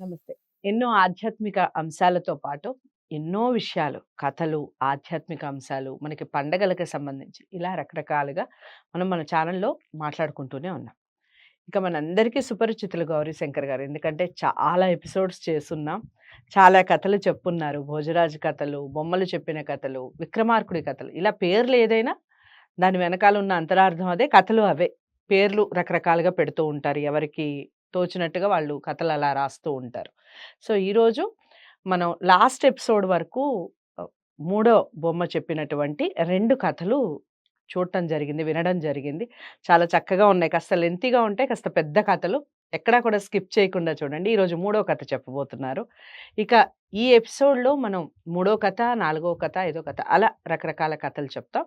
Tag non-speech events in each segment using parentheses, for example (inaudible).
నమస్తే. ఎన్నో ఆధ్యాత్మిక అంశాలతో పాటు, ఎన్నో విషయాలు, కథలు, ఆధ్యాత్మిక అంశాలు, మనకి పండగలకు సంబంధించి ఇలా రకరకాలుగా మనం మన ఛానల్‌లో మాట్లాడుకుంటూనే ఉన్నాం. ఇక మనందరికీ సుపరిచితులు గౌరీశంకర్ గారు. ఎందుకంటే చాలా ఎపిసోడ్స్ చేస్తున్నాం చాలా కథలు చెప్పున్నారు. భోజరాజు కథలు, బొమ్మలు చెప్పిన కథలు, విక్రమార్కుడి కథలు ఇలా పేర్లు ఏదైనా దాని వెనకాల ఉన్న అంతరార్థం అదే, కథలు అవే. పేర్లు రకరకాలుగా పెడుతూ ఉంటారు. ఎవరికి తోచినట్టుగా వాళ్ళు కథలు అలా రాస్తూ ఉంటారు. సో, ఈరోజు మనం లాస్ట్ ఎపిసోడ్ వరకు మూడో బొమ్మ చెప్పినటువంటి రెండు కథలు చూడటం జరిగింది. వినడం జరిగింది. చాలా చక్కగా ఉన్నాయి. కాస్త లెంతీగా ఉంటాయి. కాస్త పెద్ద కథలు. ఎక్కడా కూడా స్కిప్ చేయకుండా చూడండి. ఈరోజు మూడో కథ చెప్పబోతున్నారు. ఇక ఈ ఎపిసోడ్‌లో మనం మూడో కథ, నాలుగో కథ, ఐదో కథ అలా రకరకాల కథలు చెప్తాం.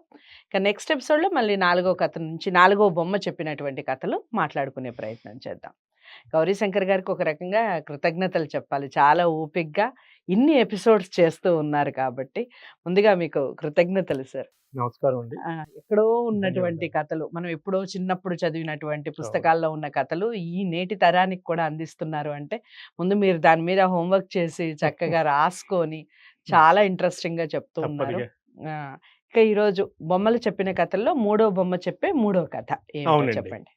ఇక నెక్స్ట్ ఎపిసోడ్‌లో మళ్ళీ నాలుగో కథ నుంచి నాలుగో బొమ్మ చెప్పినటువంటి కథలు మాట్లాడుకునే ప్రయత్నం చేద్దాం. గౌరీశంకర్ గారికి ఒక రకంగా కృతజ్ఞతలు చెప్పాలి. చాలా ఓపికగా ఇన్ని ఎపిసోడ్స్ చేస్తూ ఉన్నారు కాబట్టి, ముందుగా మీకు కృతజ్ఞతలు సార్. నమస్కారం అండి. ఎక్కడో ఉన్నటువంటి. కథలు, మనం ఎప్పుడో చిన్నప్పుడు చదివినటువంటి పుస్తకాల్లో ఉన్న కథలు ఈ నేటి తరానికి కూడా అందిస్తున్నారు అంటే, ముందు మీరు దాని మీద హోంవర్క్ చేసి చక్కగా (laughs) రాసుకొని చాలా ఇంట్రెస్టింగ్‌గా చెప్తూ ఉన్నారు. ఇక ఈరోజు బొమ్మలు చెప్పిన కథల్లో మూడో బొమ్మ చెప్పే మూడో కథ. చెప్పండి.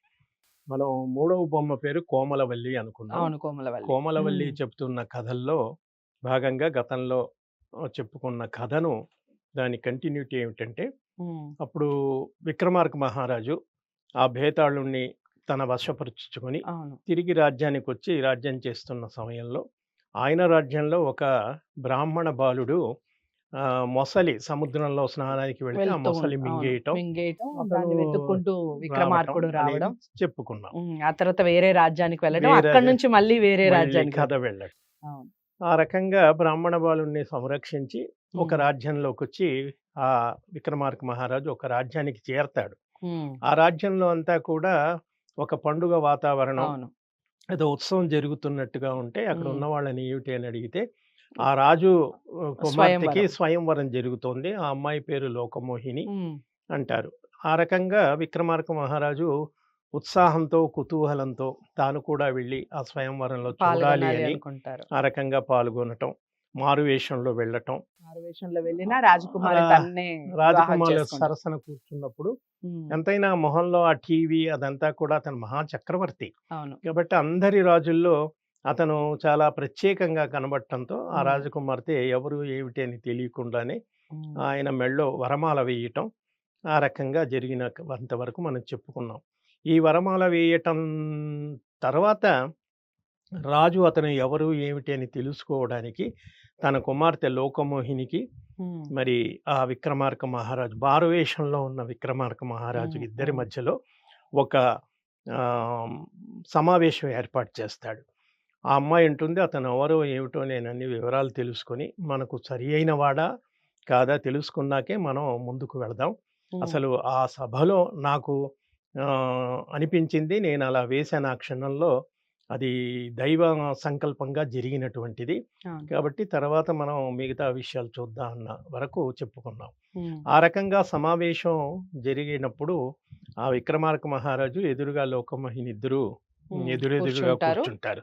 మనం మూడవ బొమ్మ పేరు కోమలవల్లి అనుకున్నాం. అవును. కోమలవల్లి. కోమలవల్లి. చెప్తున్న కథల్లో భాగంగా గతంలో చెప్పుకున్న కథను దాని కంటిన్యూటీ ఏమిటంటే. అప్పుడు విక్రమార్క మహారాజు ఆ భేతాళుడిని తన వశపరుచుకొని అవును. తిరిగి రాజ్యానికొచ్చి రాజ్యం చేస్తున్న సమయంలో, ఆయన రాజ్యంలో ఒక బ్రాహ్మణ బాలుడు మొసలి సముద్రంలో స్నానానికి వెళ్తే ఆ మొసలి. మింగేయటం మింగేయటం అతను దాన్ని వెతుక్కుంటూ విక్రమార్కుడు రావటం రావడం. అనేది చెప్పుకున్నాం. ఆ తర్వాత వేరే రాజ్యానికి వెళ్ళడం. అక్కడి నుంచి మళ్ళీ వేరే రాజ్యానికి కథ వెళ్ళడం. ఆ రకంగా బ్రాహ్మణ బాలుడిని సంరక్షించి ఒక హ్మ్. రాజ్యంలోకొచ్చి ఆ విక్రమార్క మహారాజు ఒక రాజ్యానికి చేరతాడు. ఆ రాజ్యంలో అంతా కూడా ఒక పండుగ వాతావరణం. ఏదో ఉత్సవం జరుగుతున్నట్టుగా ఉంటే అక్కడ. ఉన్న వాళ్ళని ఏమిటి అని అడిగితే, ఆ రాజు కుమార్తెకి స్వయంవరం. జరుగుతోంది. ఆ అమ్మాయి పేరు లోకమోహిని. అంటారు. ఆ రకంగా విక్రమార్క మహారాజు ఉత్సాహంతో, కుతూహలంతో తాను కూడా వెళ్ళి ఆ స్వయంవరంలో చూడాలి అని అనుకుంటారు. ఆ రకంగా పాల్గొనటం, మారువేషంలో వెళ్ళటం. మారువేషంలో వెళ్ళిన రాజకుమారి. సరసన కూర్చున్నప్పుడు. ఎంతైనా మొహంలో ఆ టీవీ అదంతా కూడా అతను మహా చక్రవర్తి. అవును. కాబట్టి అందరి రాజుల్లో అతను చాలా ప్రత్యేకంగా కనబడటంతో ఆ. రాజకుమార్తె ఎవరు ఏమిటి అని తెలియకుండానే. ఆయన మెడలో వరమాల వేయటం ఆ రకంగా జరిగిన అంతవరకు మనం చెప్పుకున్నాం. ఈ వరమాల వేయటం తర్వాత రాజు అతను ఎవరు ఏమిటి అని తెలుసుకోవడానికి తన కుమార్తె లోకమోహినికి. మరి ఆ విక్రమార్క మహారాజు మారువేషంలో ఉన్న విక్రమార్క మహారాజు. ఇద్దరి. మధ్యలో ఒక సమావేశం ఏర్పాటు చేస్తాడు. ఆ అమ్మాయి అంటుంది అతను ఎవరో ఏమిటో నేను అన్ని వివరాలు తెలుసుకొని మనకు సరియైన వాడా? కాదా? తెలుసుకున్నాకే మనం ముందుకు వెళదాం. అసలు ఆ సభలో నాకు అనిపించింది నేను అలా వేశాను ఆ క్షణంలో అది దైవ సంకల్పంగా జరిగినటువంటిది. కాబట్టి తర్వాత మనం మిగతా విషయాలు చూద్దాం అన్న వరకు చెప్పుకున్నాం. ఆ రకంగా సమావేశం జరిగినప్పుడు ఆ విక్రమార్క మహారాజు ఎదురుగా లోకమోహిని ఇద్దరు. ఎదురెదురుగా కూర్చుంటారు.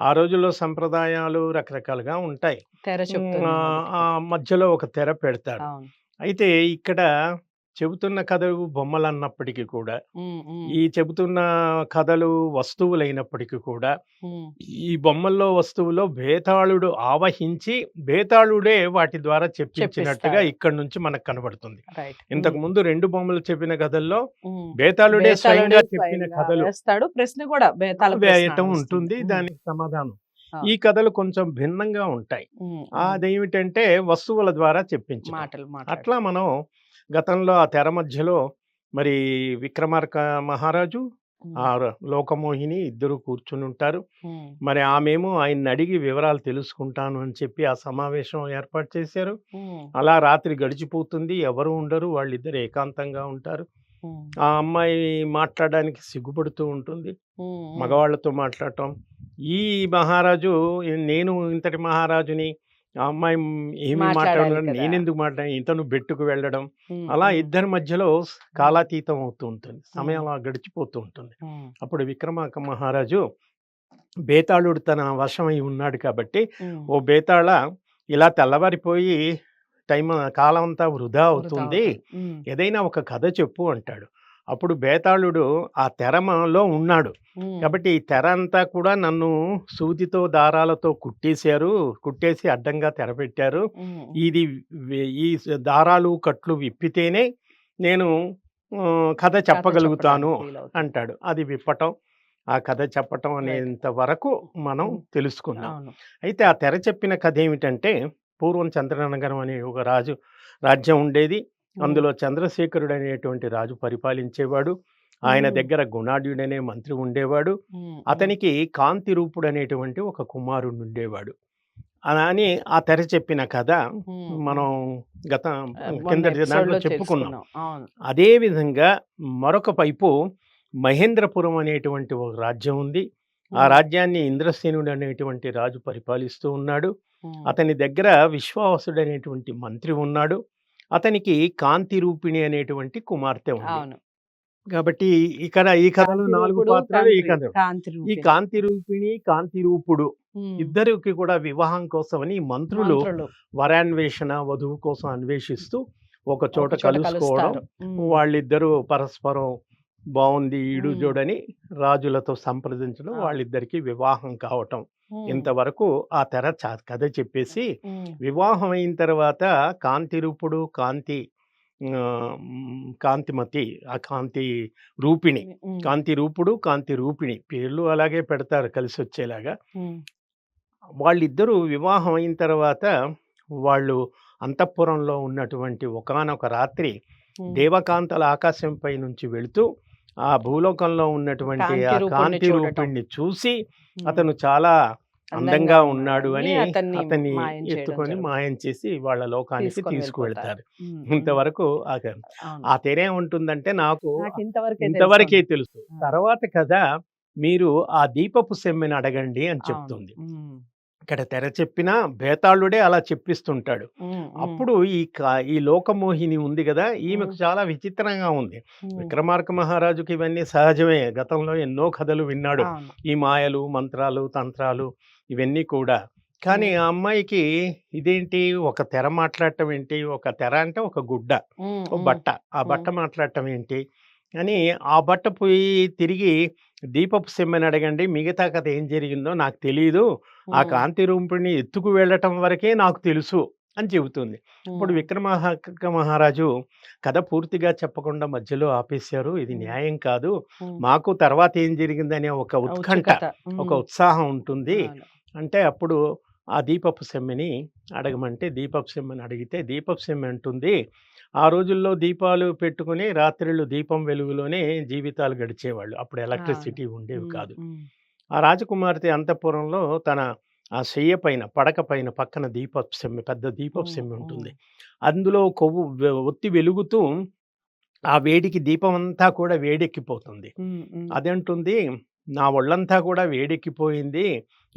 ఆ రోజుల్లో సంప్రదాయాలు రకరకాలుగా ఉంటాయి. ఆ. మధ్యలో ఒక తెర పెడతాడు. అవును. అయితే ఇక్కడ చెబుతున్న కథలు బొమ్మలన్నప్పటికీ కూడా, హ్మ్. హ్మ్. ఈ చెబుతున్న కథలు వస్తువులైనప్పటికీ కూడా. ఈ బొమ్మల్లో వస్తువులో భేతాళుడు ఆవహించి భేతాళుడే వాటి ద్వారా చెప్పించినట్టుగా. ఇక్కడి నుంచి మనకు కనబడుతుంది. ఇంతకు. ముందు 2 బొమ్మలు చెప్పిన కథల్లో బేతాళుడే స్వయంగా చెప్పిన కథలు. ప్రశ్న కూడా వేయటం. ఉంటుంది. దానికి సమాధానం. ఈ కథలు కొంచెం భిన్నంగా ఉంటాయి. అదేమిటంటే వస్తువుల ద్వారా మాట్లాడు. అట్లా మనం గతంలో ఆ తెర మధ్యలో మరి విక్రమార్క మహారాజు, ఆ లోకమోహిని ఇద్దరు కూర్చునుంటారు. హ్మ్. మరి ఆమేమో ఆయన్నడిగి వివరాలు తెలుసుకుంటాను అని చెప్పి ఆ సమావేశం ఏర్పాటు చేశారు. అలా రాత్రి గడిచిపోతుంది. ఎవరు ఉండరు. వాళ్ళిద్దరు ఏకాంతంగా ఉంటారు. ఆ అమ్మాయి మాట్లాడడానికి సిగ్గుపడుతూ ఉంటుంది. మగవాళ్ళతో మాట్లాడటం. ఈ మహారాజు నేను ఇంతటి మహారాజుని ఆ అమ్మాయి ఏమి కదా! నేనెందుకు మాట్లాడాను ఇతను బెట్టుకు వెళ్ళడం. అలా. ఇద్దరి మధ్యలో కాలాతీతం అవుతూ ఉంటుంది. సమయం. అలా గడిచిపోతూ ఉంటుంది. అప్పుడు విక్రమార్క మహారాజు బేతాళుడు తన వశమై ఉన్నాడు కాబట్టి ఓ బేతాళ ఇలా తెల్లవారిపోయి టైం కాలం అంతా వృధా అవుతుంది ఏదైనా ఒక కథ చెప్పు అంటాడు అప్పుడు బేతాళుడు ఆ తెరమలో ఉన్నాడు. కాబట్టి ఈ తెర అంతా కూడా నన్ను సూదితో దారాలతో కుట్టేశారు. కుట్టేసి అడ్డంగా తెరపెట్టారు ఉమ్, ఇది ఈ దారాలు కట్లు విప్పితేనే నేను కథ చెప్పగలుగుతాను. అంటాడు. అది విప్పటం ఆ కథ చెప్పటం అనేంత వరకు మనం. తెలుసుకున్నాం. అయితే ఆ తెర చెప్పిన కథ ఏమిటంటే పూర్వం చంద్రనగరం అనే ఒక రాజు రాజ్యం ఉండేది. అందులో చంద్రశేఖరుడు అనేటువంటి రాజు పరిపాలించేవాడు. ఆయన దగ్గర గుణాఢ్యుడు అనే మంత్రి ఉండేవాడు. అతనికి కాంతి రూపుడు అనేటువంటి ఒక కుమారుడు ఉండేవాడు అలా అని ఆ తెర చెప్పిన కథ మనం గత కిందటి ఎపిసోడ్ దాంట్లో చెప్పుకున్నాం. అదే విధంగా మరొక వైపు మహేంద్రపురం అనేటువంటి ఒక రాజ్యం ఉంది. ఆ రాజ్యాన్ని ఇంద్రసేనుడు అనేటువంటి రాజు పరిపాలిస్తూ ఉన్నాడు. అతని దగ్గర విశ్వావసుడు అనేటువంటి మంత్రి ఉన్నాడు. అతనికి కాంతి రూపిణి అనేటువంటి కుమార్తె ఉంది. అవును. కాబట్టి ఇక్కడ ఈ కథలు కాంతి నాలుగు రూపుడు, పాత్రలు ఈ కాంతి కథ కాంతి ఈ రూపిణి. కాంతి రూపిణి కాంతి రూపుడు ఉమ్, ఇద్దరికి కూడా వివాహం కోసమని మంత్రులు మంత్రులు. వరాన్వేషణ వధువు కోసం అన్వేషిస్తూ ఒక చోట ఒక చోట కలుసుకోవడం కలుస్తారు. ఉమ్, వాళ్ళిద్దరూ పరస్పరం బాగుంది ఈడు. జోడని రాజులతో సంప్రదించడం. వాళ్ళిద్దరికి వివాహం కావటం. ఇంతవరకు ఆ తెర కథ చెప్పేసి వివాహం అయిన తర్వాత కాంతి రూపుడు కాంతి కాంతిమతి ఆ కాంతి రూపిణి కాంతి రూపుడు కాంతి రూపిణి పేర్లు అలాగే పెడతారు కలిసి వచ్చేలాగా. వాళ్ళిద్దరూ వివాహం అయిన తర్వాత వాళ్ళు అంతఃపురంలో ఉన్నటువంటి ఒకానొక రాత్రి దేవకాంతల ఆకాశంపై నుంచి వెళుతూ ఆ భూలోకంలో ఉన్నటువంటి ఆ కాంతి. రూపిణ్ణి చూసి అతను చాలా అందంగా ఉన్నాడు అని అతన్ని ఎత్తుకొని. మాయం చేసి వాళ్ళ లోకానికి తీసుకువెళ్తారు. ఇంతవరకు ఆ తెర ఏముంటుందంటే నాకు ఇంతవరకే తెలుసు. తర్వాత కదా మీరు ఆ దీపపు సెమ్మెని అడగండి అని. చెప్తుంది. ఇక్కడ తెర చెప్పినా బేతాళుడే అలా చెప్పిస్తుంటాడు. అప్పుడు ఈ ఈ లోకమోహిని ఉంది కదా ఈమెకు. చాలా విచిత్రంగా ఉంది. విక్రమార్క మహారాజుకి ఇవన్నీ సహజమే. గతంలో ఎన్నో కథలు విన్నాడు. ఈ మాయలు మంత్రాలు తంత్రాలు ఇవన్నీ కూడా. కానీ. ఆ అమ్మాయికి ఇదేంటి? ఒక తెర మాట్లాడటం ఏంటి? ఒక తెర అంటే ఒక గుడ్డ ఉమ్, బట్ట. ఆ బట్ట మాట్లాడటం ఏంటి? అని ఆ బట్ట పోయి తిరిగి దీపపు సెమ్మని అడగండి మిగతా కథ ఏం జరిగిందో నాకు తెలియదు ఆ కాంతి రూపుని ఎత్తుకు వెళ్ళటం వరకే నాకు తెలుసు అని చెబుతుంది. ఇప్పుడు విక్రమార్క మహారాజు కథ పూర్తిగా చెప్పకుండా మధ్యలో ఆపేశారు. ఇది. న్యాయం కాదు. మాకు తర్వాత ఏం జరిగిందనే ఒక ఉత్కంఠ. ఒక ఉత్సాహం ఉంటుంది. అంటే అప్పుడు ఆ దీపపు సెమ్మెని అడగమంటే దీపపు సెమ్మెని అడిగితే దీపపు సెమ్మె అంటుంది ఆ రోజుల్లో దీపాలు పెట్టుకుని రాత్రిళ్ళు దీపం వెలుగులోనే జీవితాలు గడిచేవాళ్ళు. అప్పుడు ఎలక్ట్రిసిటీ ఉండేవి కాదు. ఆ రాజకుమార్తె అంతఃపురంలో తన ఆ శయ్య పైన పడక పైన పక్కన దీపపు సెమ్మె పెద్ద దీపపు సెమ్మె ఉంటుంది. అందులో కొవ్వు ఒత్తి వెలుగుతూ ఆ వేడికి దీపం అంతా కూడా వేడెక్కిపోతుంది. అదంటుంది నా ఒళ్ళంతా కూడా వేడెక్కిపోయింది.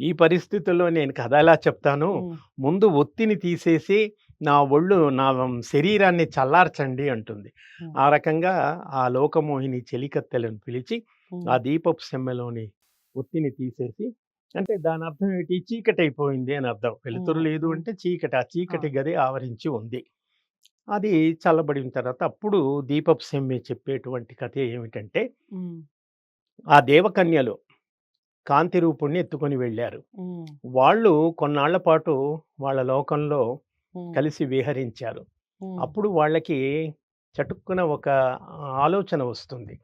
ఈ పరిస్థితుల్లో నేను కథ ఎలా చెప్తాను ముందు ఒత్తిని తీసేసి నా ఒళ్ళు నా శరీరాన్ని చల్లార్చండి అంటుంది. ఆ రకంగా ఆ లోకమోహిని చెలికత్తెలను పిలిచి ఆ దీపపు సెమ్మెలోని ఒత్తిని తీసేసి అంటే దాని అర్థం ఏంటి? చీకటి అయిపోయింది అని అర్థం. వెలుతురు లేదు. అంటే చీకటి ఆ చీకటి. గది ఆవరించి ఉంది. అది చల్లబడిన తర్వాత అప్పుడు దీపపు సెమ్మె చెప్పేటువంటి కథ ఏమిటంటే ఆ దేవకన్యలు కాంతి రూపుణ్ణి ఎత్తుకొని వెళ్ళారు. వాళ్ళు కొన్నాళ్ళ పాటు వాళ్ళ లోకంలో కలిసి విహరించారు. అప్పుడు వాళ్ళకి చటుక్కున ఒక ఆలోచన వస్తుంది.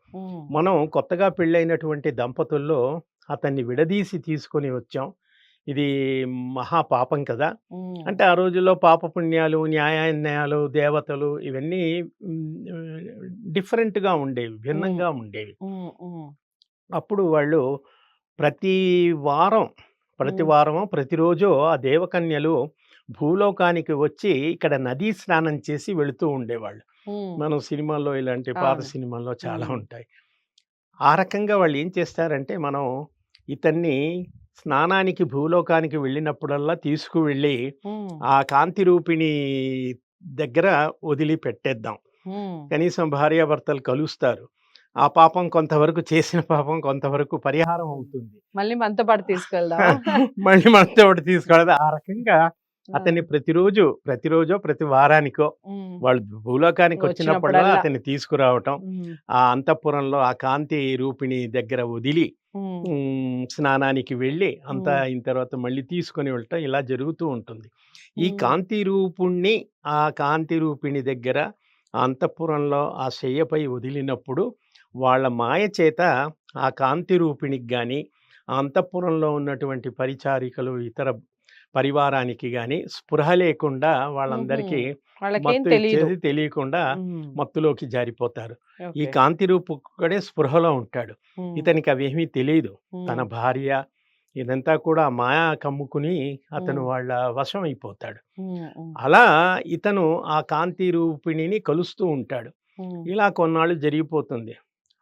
మనం కొత్తగా పెళ్ళైనటువంటి దంపతుల్లో అతన్ని విడదీసి తీసుకొని వచ్చాం. ఇది మహా పాపం కదా! అంటే ఆ రోజుల్లో పాపపుణ్యాలు న్యాయాన్యాయాలు దేవతలు ఇవన్నీ డిఫరెంట్గా ఉండేవి భిన్నంగా ఉండేవి. అప్పుడు వాళ్ళు ప్రతి వారం ప్రతి. వారం ప్రతిరోజు ఆ దేవకన్యలు భూలోకానికి వచ్చి ఇక్కడ నదీ స్నానం చేసి వెళుతూ ఉండేవాళ్ళు. మనం సినిమాల్లో ఇలాంటి పాత. సినిమాల్లో చాలా. ఉంటాయి. ఆ రకంగా వాళ్ళు ఏం చేస్తారంటే మనం ఇతన్ని స్నానానికి భూలోకానికి వెళ్ళినప్పుడల్లా తీసుకువెళ్ళి ఆ కాంతి రూపిణి దగ్గర వదిలి పెట్టేద్దాం కనీసం భార్యాభర్తలు కలుస్తారు ఆ పాపం కొంతవరకు చేసిన పాపం కొంతవరకు పరిహారం అవుతుంది. మళ్ళీ మనతో పాటు తీసుకెళ్దామా? (laughs) మళ్ళీ మనతో పాటు తీసుకెళ్ళదు. ఆ రకంగా! అతన్ని ప్రతిరోజు, ప్రతిరోజో, ప్రతి వారానికో. వాళ్ళు భూలోకానికి వచ్చినప్పుడల్లా వచ్చినప్పుడల్లా. అతన్ని తీసుకురావటం. ఆ అంతఃపురంలో ఆ కాంతి రూపిణి దగ్గర వదిలి. స్నానానికి వెళ్ళి అంతా. అయిన తర్వాత మళ్ళీ తీసుకొని వెళ్ళటం ఇలా జరుగుతూ ఉంటుంది. ఈ. కాంతి రూపుణ్ణి ఆ కాంతి రూపిణి దగ్గర అంతఃపురంలో ఆ శయ్యపై వదిలినప్పుడు వాళ్ళ మాయ చేత ఆ కాంతి రూపిణికి ఆ అంతఃపురంలో ఉన్నటువంటి పరిచారికలు, ఇతర పరివారానికి గాని స్పృహ లేకుండా. వాళ్ళందరికీ మత్తు తెలియకుండా. మత్తులోకి జారిపోతారు. ఈ. కాంతి రూపుక్కడే స్పృహలో ఉంటాడు. ఇతనికి అవేమీ తెలీదు. తన. భార్య ఇదంతా కూడా మాయ కమ్ముకుని అతను. వాళ్ళ వశం అయిపోతాడు. అలా ఇతను ఆ కాంతి రూపిణిని కలుస్తూ ఉంటాడు. ఇలా కొన్నాళ్ళు జరిగిపోతుంది.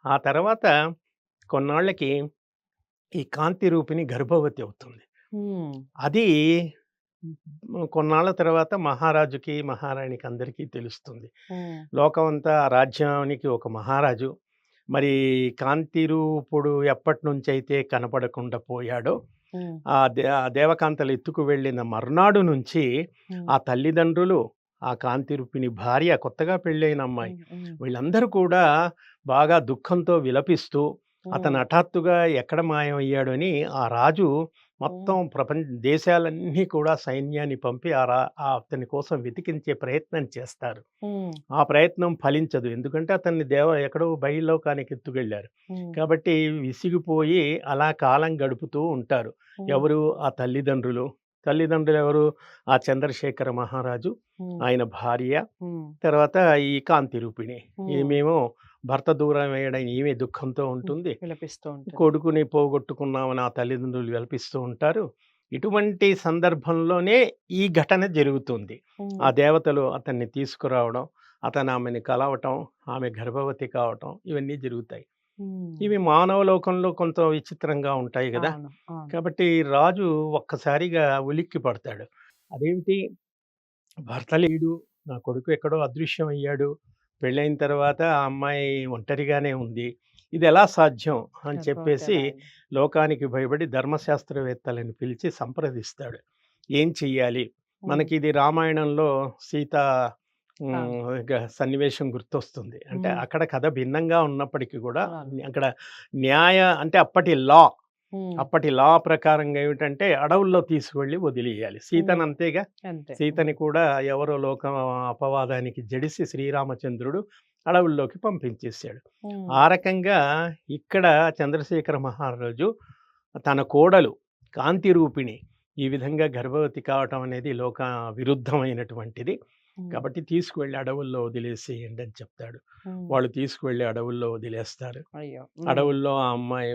ఆ తర్వాత కొన్నాళ్ళకి ఈ కాంతి రూపిణి గర్భవతి అవుతుంది. అది. కొన్నాళ్ళ తర్వాత మహారాజుకి, మహారాణికి అందరికీ తెలుస్తుంది. లోకమంతా ఆ రాజ్యానికి ఒక మహారాజు. మరి కాంతి రూపుడు ఎప్పటినుంచైతే కనపడకుండా పోయాడో. ఆ దే ఆ దేవకాంతలు ఎత్తుకు వెళ్ళిన మర్నాడు నుంచి. ఆ తల్లిదండ్రులు, ఆ కాంతి రూపిణి భార్య కొత్తగా పెళ్ళైన అమ్మాయి. వీళ్ళందరూ కూడా బాగా దుఃఖంతో విలపిస్తూ అతను. హఠాత్తుగా ఎక్కడ మాయమయ్యాడు అని ఆ రాజు మొత్తం. ప్రపంచ దేశాలన్నీ కూడా సైన్యాన్ని పంపి ఆ రా అతని కోసం వెతికించే ప్రయత్నం చేస్తారు. ఆ ప్రయత్నం ఫలించదు. ఎందుకంటే అతన్ని దేవ ఎక్కడో బయల్లోకానికి ఎత్తుకెళ్ళారు. హ్మ్. కాబట్టి విసిగిపోయి అలా కాలం గడుపుతూ ఉంటారు. ఎవరు? ఆ తల్లిదండ్రులు. తల్లిదండ్రులు ఎవరు? ఆ చంద్రశేఖర మహారాజు. ఆయన భార్య. తర్వాత ఈ కాంతి రూపిణి. ఈమేమో భర్త దూరమయ్యాడని ఈమె దుఃఖంతో. ఉంటుంది. విలపిస్తూ. కొడుకుని పోగొట్టుకున్నామని ఆ తల్లిదండ్రులు విలపిస్తూ ఉంటారు. ఇటువంటి సందర్భంలోనే ఈ ఘటన జరుగుతుంది. ఆ. దేవతలు అతన్ని తీసుకురావడం, అతను ఆమెని కలవటం, ఆమె గర్భవతి కావటం ఇవన్నీ జరుగుతాయి. ఇవి మానవ లోకంలో కొంత విచిత్రంగా ఉంటాయి. అవును. కాబట్టి రాజు ఒక్కసారిగా ఉలిక్కి పడతాడు. అదేమిటి భర్త లేడు. నా కొడుకు ఎక్కడో అదృశ్యమయ్యాడు. పెళ్ళైన తర్వాత ఆ అమ్మాయి ఒంటరిగానే ఉంది. ఇదెలా సాధ్యం అని చెప్పేసి ఎలా? లోకానికి భయపడి ధర్మశాస్త్రవేత్తలని పిలిచి సంప్రదిస్తాడు. ఏం చెయ్యాలి? హ్మ్. మనకిది రామాయణంలో సీత సన్నివేశం గుర్తొస్తుంది. అంటే. అక్కడ కథ భిన్నంగా ఉన్నప్పటికీ కూడా. అక్కడ న్యాయ అంటే అప్పటి లా. అప్పటి లా ప్రకారంగా ఏమిటంటే అడవుల్లో తీసుకువెళ్ళి వదిలేయాలి. సీతను అంతేగా. అంతే. సీతని. కూడా ఎవరో లోక అపవాదానికి జడిసి శ్రీరామచంద్రుడు అడవుల్లోకి పంపించేసాడు. హ్మ్. ఆ రకంగా ఇక్కడ చంద్రశేఖర మహారాజు తన కోడలు కాంతి రూపిణి ఈ విధంగా గర్భవతి కావటం అనేది లోక విరుద్ధమైనటువంటిది. కాబట్టి తీసుకువెళ్ళి అడవుల్లో వదిలేసేయండి అని చెప్తాడు. వాళ్ళు తీసుకువెళ్ళి అడవుల్లో వదిలేస్తారు. అడవుల్లో ఆ అమ్మాయి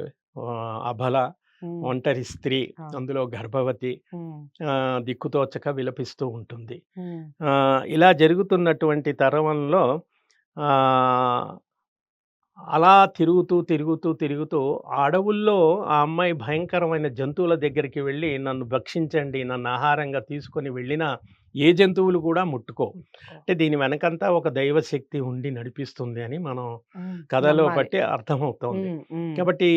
అబల. ఒంటరి స్త్రీ! అందులో గర్భవతి దిక్కుతోచక విలపిస్తూ ఉంటుంది. ఇలా జరుగుతున్నటువంటి తరుణంలో ఆహ్, అలా తిరుగుతూ, తిరుగుతూ, తిరుగుతూ అడవుల్లో ఆ అమ్మాయి భయంకరమైన జంతువుల దగ్గరికి వెళ్ళి నన్ను భక్షించండి, నన్ను ఆహారంగా తీసుకొని వెళ్ళినా ఏ జంతువులు కూడా. ముట్టుకో. అంటే దీని వెనకంతా ఒక దైవశక్తి ఉండి నడిపిస్తుంది అని మనం. కథలో. బట్టి అర్థమవుతోంది. కాబట్టి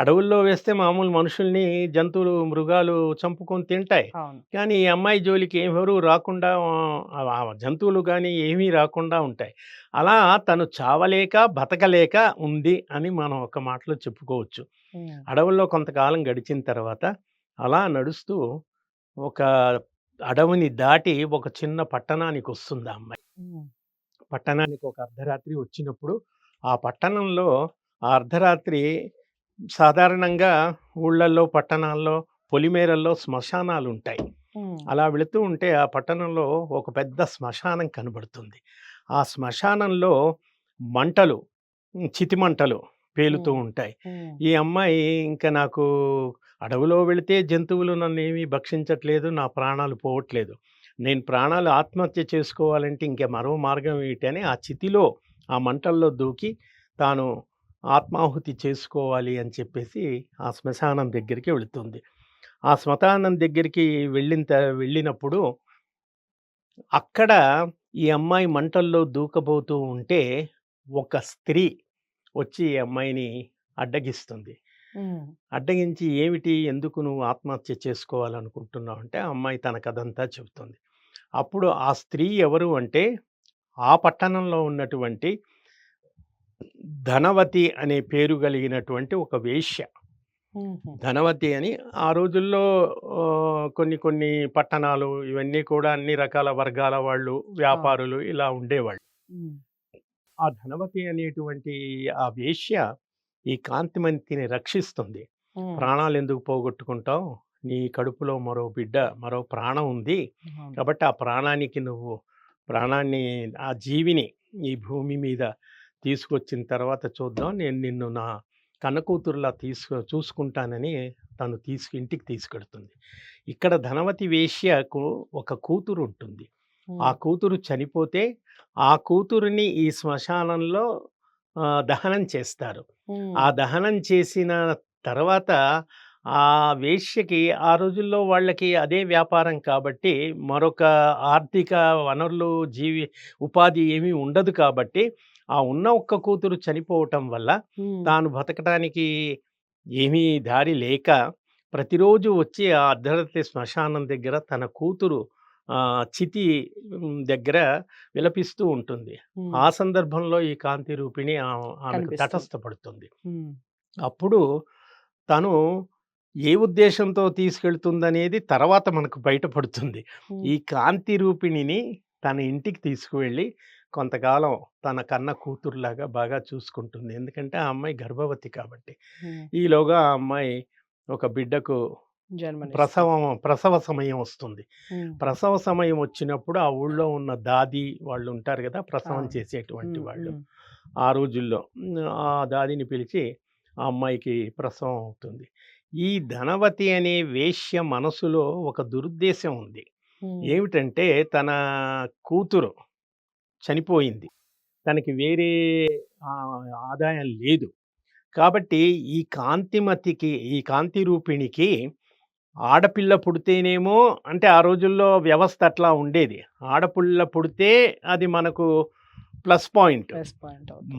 అడవుల్లో వేస్తే మామూలు మనుషుల్ని జంతువులు, మృగాలు చంపుకొని తింటాయి. అవును. కానీ ఈ అమ్మాయి జోలికి ఎవరు రాకుండా ఆ జంతువులు గానీ ఏమీ రాకుండా ఉంటాయి. అలా తను చావలేక, బతకలేక ఉంది అని మనం ఒక మాటలో చెప్పుకోవచ్చు. అడవుల్లో కొంతకాలం గడిచిన తర్వాత అలా నడుస్తూ ఒక అడవిని దాటి ఒక చిన్న పట్టణానికొస్తుంది ఆ అమ్మాయి. పట్టణానికి ఒక అర్ధరాత్రి వచ్చినప్పుడు ఆ పట్టణంలో ఆ అర్ధరాత్రి సాధారణంగా ఊళ్ళల్లో, పట్టణాల్లో, పొలిమేరల్లో శ్మశానాలుంటాయి. హ్మ్. అలా వెళుతూ ఉంటే ఆ పట్టణంలో ఒక పెద్ద శ్మశానం కనబడుతుంది. ఆ శ్మశానంలో మంటలు, హ్మ్, చితిమంటలు పేలుతూ. ఉంటాయి. ఈ అమ్మాయి ఇంక నాకు అడవిలో వెళితే జంతువులు నన్నేమీ భక్షించట్లేదు. నా ప్రాణాలు పోవట్లేదు. నేను ప్రాణాలు ఆత్మహత్య చేసుకోవాలంటే ఇంక మరో మార్గం ఏమిటని ఆ చితిలో, ఆ మంటల్లో దూకి తాను ఆత్మాహుతి చేసుకోవాలి అని చెప్పేసి ఆ శ్మశానం దగ్గరికి వెళుతుంది. ఆ శ్మశానం దగ్గరికి వెళ్ళిన వెళ్ళినప్పుడు అక్కడ ఈ అమ్మాయి మంటల్లో దూకబోతూ ఉంటే ఒక స్త్రీ వచ్చి ఈ అమ్మాయిని అడ్డగిస్తుంది. అడ్డగించి "ఏమిటి? ఎందుకు నువ్వు ఆత్మహత్య చేసుకోవాలనుకుంటున్నావు?" అంటే ఆ అమ్మాయి తన కథంతా చెబుతుంది. అప్పుడు ఆ స్త్రీ ఎవరు అంటే ఆ పట్టణంలో ఉన్నటువంటి ధనవతి అనే పేరు కలిగినటువంటి ఒక. హుహు. ధనవతి అని ఆ రోజుల్లో కొన్ని కొన్ని పట్టణాలు ఇవన్నీ కూడా అన్ని రకాల వర్గాల వాళ్ళు, వ్యాపారులు ఇలా ఉండేవాళ్ళు. ఆ ధనవతి అనేటువంటి ఆ వేశ్య ఈ కాంతిమతిని రక్షిస్తుంది. హ్మ్. ప్రాణాలెందుకు పోగొట్టుకుంటావు? నీ కడుపులో మరో బిడ్డ, మరో ప్రాణం ఉంది. కాబట్టి ఆ ప్రాణానికి నువ్వు ప్రాణాన్ని ఆ జీవిని ఈ భూమి మీద తీసుకొచ్చిన తర్వాత చూద్దాం. నేను నిన్ను నా కన్నకూతురులా తీసుకు చూసుకుంటానని తను తీసుకు ఇంటికి తీసుకెడుతుంది. ఇక్కడ ధనవతి వేశ్యకు ఒక కూతురు ఉంటుంది. ఆ. కూతురు చనిపోతే ఆ కూతురిని ఈ శ్మశానంలో దహనం చేస్తారు. ఆ. దహనం చేసిన తర్వాత ఆ వేశ్యకి ఆ రోజుల్లో వాళ్ళకి అదే వ్యాపారం కాబట్టి మరొక ఆర్థిక వనరులు, జీవి ఉపాధి ఏమీ ఉండదు కాబట్టి ఆ ఉన్న ఒక్క కూతురు చనిపోవటం వల్ల. తాను బతకటానికి ఏమీ దారి లేక ప్రతిరోజు వచ్చి ఆ అర్ధరాత్రి శ్మశానం దగ్గర తన కూతురు చితి దగ్గర విలపిస్తూ ఉంటుంది. ఆ. సందర్భంలో ఈ కాంతి రూపిణి ఆమెకు. తటస్థపడుతుంది. అప్పుడు తను ఏ ఉద్దేశంతో తీసుకెళ్తుందనేది తర్వాత మనకు బయటపడుతుంది. ఈ. కాంతి రూపిణిని తన ఇంటికి తీసుకువెళ్ళి కొంతకాలం తన కన్న కూతురులాగా బాగా చూసుకుంటుంది. ఎందుకంటే ఆ అమ్మాయి గర్భవతి కాబట్టి. ఈలోగా ఆ అమ్మాయి ఒక బిడ్డకు. ప్రసవం ప్రసవ సమయం వస్తుంది. ప్రసవ సమయం వచ్చినప్పుడు ఆ ఊళ్ళో ఉన్న దాది వాళ్ళు ఉంటారు గదా! ప్రసవం. చేసేటువంటి. వాళ్ళు. ఆ రోజుల్లో ఆ దాదిని పిలిచి ఆ అమ్మాయికి ప్రసవం అవుతుంది. ఈ ధనవతి అనే వేశ్య మనసులో ఒక దురుద్దేశం ఉంది. ఏమిటంటే తన కూతురు చనిపోయింది. తనకి వేరే ఆదాయం లేదు. కాబట్టి ఈ కాంతిమతికి ఈ కాంతి రూపిణికి ఆడపిల్ల పుడితేనేమో అంటే ఆ రోజుల్లో వ్యవస్థ అట్లా ఉండేది. ఆడపిల్ల పుడితే అది మనకు ప్లస్ పాయింట్.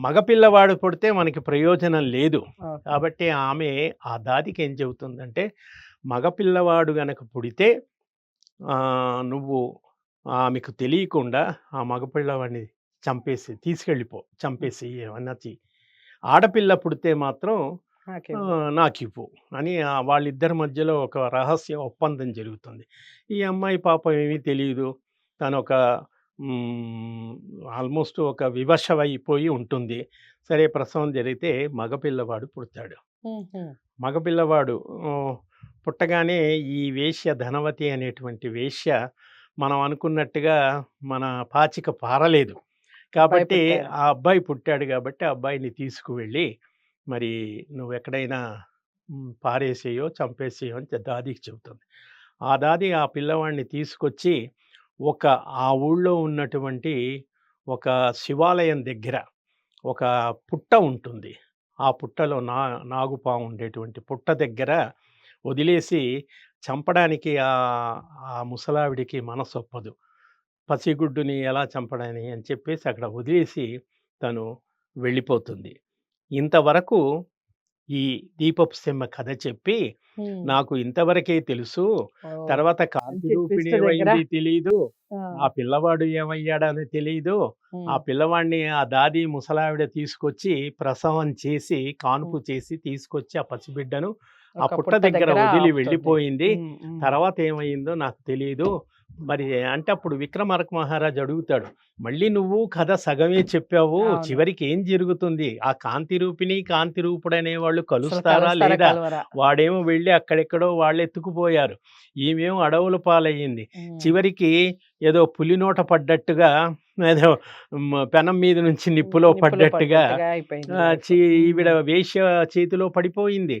మగపిల్లవాడు పుడితే మనకి ప్రయోజనం లేదు. కాబట్టి ఆమె ఆ దాదికి ఏం చెబుతుందంటే, మగపిల్లవాడు గనక పుడితే నువ్వు ఆమెకు తెలియకుండా ఆ మగపిల్లవాడిని చంపేసి తీసుకెళ్ళిపో. చంపేసి ఏమన్నా చెయ్యి. ఆడపిల్ల పుడితే మాత్రం. ఆహ్, నాకివ్వు అని వాళ్ళిద్దరి మధ్యలో ఒక రహస్య ఒప్పందం జరుగుతుంది. ఈ అమ్మాయి పాపం ఏమీ తెలీదు. తనొక హ్మ్, ఆల్మోస్ట్ ఒక వివశవైపోయి ఉంటుంది. సరే ప్రసవం జరిగితే మగపిల్లవాడు పుడతాడు. మగపిల్లవాడు పుట్టగానే ఈ వేశ్య ధనవతి అనేటువంటి వేశ్య మనం అనుకున్నట్టుగా మన పాచిక పారలేదు. కాబట్టి. ఆ అబ్బాయి పుట్టాడు కాబట్టి ఆ అబ్బాయిని తీసుకువెళ్ళి మరి నువ్వెక్కడైనా హ్మ్, పారేసేయో, చంపేసేయో అని దాదికి చెబుతుంది. ఆ దాది ఆ పిల్లవాడిని తీసుకొచ్చి ఒక ఆ ఊళ్ళో ఉన్నటువంటి ఒక శివాలయం దగ్గర ఒక పుట్ట ఉంటుంది. ఆ పుట్టలో నా నాగుపాము ఉండేటువంటి పుట్ట దగ్గర వదిలేసి చంపడానికి ఆ ఆ ముసలావిడికి మనసొప్పదు. పసిగుడ్డుని ఎలా చంపడని అని చెప్పేసి అక్కడ వదిలేసి తను వెళ్ళిపోతుంది. ఇంతవరకు ఈ దీపపు సెమ్మ కథ చెప్పి. నాకు ఇంతవరకే తెలుసు. తర్వాత కాంతి రూపిణి ఏమైంది తెలీదు. ఆ! పిల్లవాడు ఏమయ్యాడని తెలీదు. ఆ. పిల్లవాడిని ఆ దాది ముసలావిడ తీసుకొచ్చి ప్రసవం చేసి, కాన్పు. చేసి తీసుకొచ్చి ఆ పసిబిడ్డను ఆ పుట్ట దగ్గర వదిలి. వెళ్ళిపోయింది. తర్వాత ఏమైందో నాకు తెలీదు. మరి అంటే అప్పుడు విక్రమార్క మహారాజు అడుగుతాడు. మళ్ళీ నువ్వు కథ సగమే చెప్పావు. చివరికి ఏం జరుగుతుంది? ఆ కాంతి రూపిణి, కాంతి రూపుడనేవాళ్ళు అసలు కలుస్తారా? లేదా? వాడేమో వెళ్ళి అక్కడెక్కడో వాళ్ళెత్తుకుపోయారు. ఈమేమో అడవుల పాలయ్యింది. చివరికి ఏదో పులి నోట పడ్డట్టుగా ఏదో పెనం మీద నుంచి నిప్పులో పడ్డట్టుగా ఈవిడ. వేశ్య చేతిలో పడిపోయింది.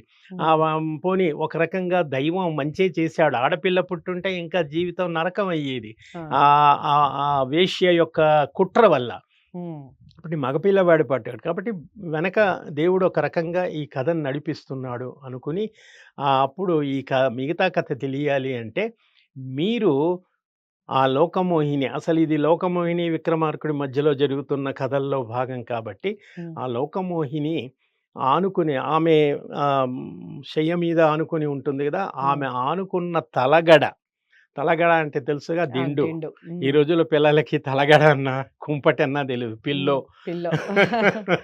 పోనీ ఒక రకంగా దైవం మంచే చేశాడు. ఆడపిల్ల పుట్టుంటే ఇంకా జీవితం నరకం అయ్యేది. ఆ! వేశ్య యొక్క కుట్ర వల్ల. హ్మ్. ఇప్పుడు మగపిల్లవాడు పడ్డాడు. కాబట్టి వెనక దేవుడు ఒక రకంగా ఈ కథను నడిపిస్తున్నాడు అనుకుని అప్పుడు ఈ క మిగతా కథ తెలియాలి అంటే మీరు ఆ లోకమోహిని అసలు ఇది లోకమోహిని విక్రమార్కుడి మధ్యలో జరుగుతున్న కథల్లో భాగం కాబట్టి ఆ లోకమోహిని ఆనుకుని ఆమె శయ్య మీద ఆనుకుని ఉంటుంది కదా ఆమె ఆనుకున్న తలగడ తలగడ అంటే తెలుసుగా దిండు. ఈ రోజుల్లో పిల్లలకి తలగడ అన్న కుంపటి అన్నా తెలియదు పిల్లో. పిల్లో. (laughs)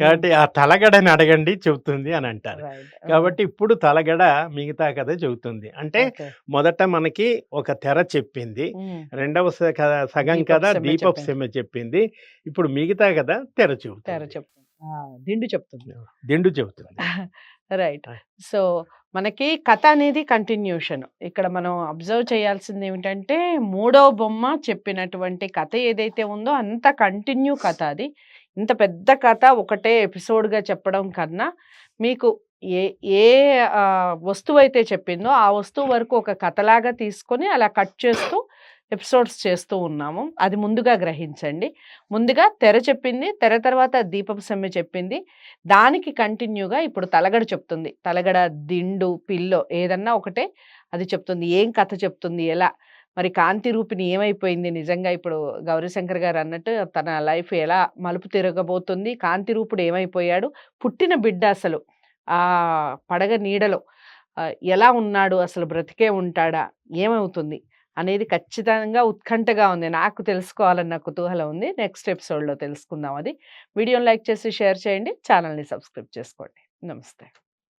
కాబట్టి ఆ తలగడని అడగండి చెబుతుంది అని అంటారు. కాబట్టి ఇప్పుడు తలగడ మిగతా కథ చెబుతుంది. అంటే. మొదట మనకి ఒక తెర చెప్పింది. రెండవ సగం కథ చెప్పింది. సెమ్మె చెప్పింది. ఇప్పుడు మిగతా కథ తెర తెర చెబుతుంది. చెప్తుంది. ఆ, దిండు చెప్తుంది. దిండు చెబుతుంది. (laughs) రైట్. సో మనకి కథ అనేది కంటిన్యూషన్. ఇక్కడ మనం అబ్జర్వ్ చేయాల్సింది ఏమిటంటే మూడో బొమ్మ చెప్పినటువంటి కథ ఏదైతే ఉందో అంత కంటిన్యూ కథ అది. ఇంత పెద్ద కథ ఒకటే ఎపిసోడ్గా చెప్పడం కన్నా మీకు ఏ ఏ వస్తువు అయితే చెప్పిందో ఆ వస్తువు వరకు ఒక కథలాగా తీసుకొని అలా కట్ చేస్తూ ఎపిసోడ్స్ చేస్తూ ఉన్నాము. అది ముందుగా గ్రహించండి. ముందుగా తెర చెప్పింది తెర తర్వాత దీపం సమ్మె చెప్పింది. దానికి కంటిన్యూగా ఇప్పుడు తలగడ చెప్తుంది. తలగడ దిండు పిల్లో ఏదన్నా ఒకటే అది చెప్తుంది. ఏం కథ చెప్తుంది? ఎలా? మరి కాంతి రూపిణి ఏమైపోయింది నిజంగా? ఇప్పుడు గౌరీశంకర్ గారు అన్నట్టు తన లైఫ్ ఎలా మలుపు తిరగబోతుంది? కాంతి రూపుడు ఏమైపోయాడు? పుట్టిన బిడ్డ అసలు ఆ పడగ నీడలో ఎలా ఉన్నాడు? అసలు బ్రతికే ఉంటాడా? ఏమవుతుంది? అనేది ఖచ్చితంగా ఉత్కంఠగా ఉంది. నాకు తెలుసుకోవాలన్న కుతూహలం ఉంది. నెక్స్ట్ ఎపిసోడ్లో తెలుసుకుందాం అది. వీడియోని లైక్ చేసి షేర్ చేయండి. ఛానల్ని సబ్స్క్రైబ్ చేసుకోండి. నమస్తే.